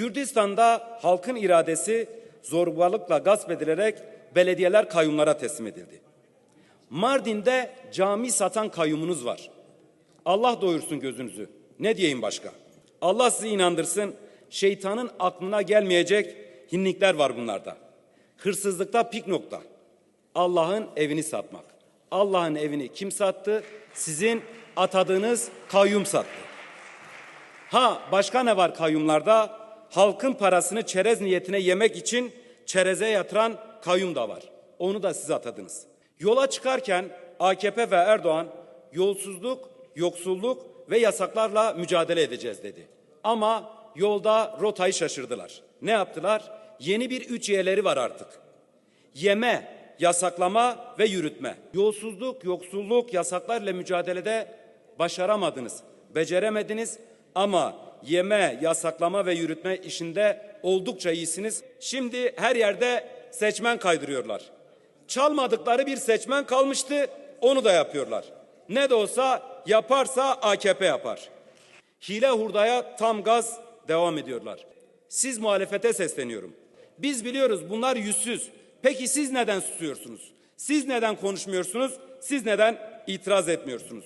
Kürdistan'da halkın iradesi zorbalıkla gasp edilerek belediyeler kayyumlara teslim edildi. Mardin'de cami satan kayyumunuz var. Allah doyursun gözünüzü. Ne diyeyim başka? Allah sizi inandırsın. Şeytanın aklına gelmeyecek hinlikler var bunlarda. Hırsızlıkta pik nokta. Allah'ın evini satmak. Allah'ın evini kim sattı? Sizin atadığınız kayyum sattı. Ha başka ne var kayyumlarda? Halkın parasını çerez niyetine yemek için çereze yatıran kayyum da var. Onu da siz atadınız. Yola çıkarken AKP ve Erdoğan yolsuzluk, yoksulluk ve yasaklarla mücadele edeceğiz dedi. Ama yolda rotayı şaşırdılar. Ne yaptılar? Yeni bir üç yeleri var artık. Yeme, yasaklama ve yürütme. Yolsuzluk, yoksulluk, yasaklarla mücadelede başaramadınız, beceremediniz ama yeme, yasaklama ve yürütme işinde oldukça iyisiniz. Şimdi her yerde seçmen kaydırıyorlar. Çalmadıkları bir seçmen kalmıştı, onu da yapıyorlar. Ne de olsa yaparsa AKP yapar. Hile hurdaya tam gaz devam ediyorlar. Siz muhalefete sesleniyorum. Biz biliyoruz bunlar yüzsüz. Peki siz neden susuyorsunuz? Siz neden konuşmuyorsunuz? Siz neden itiraz etmiyorsunuz?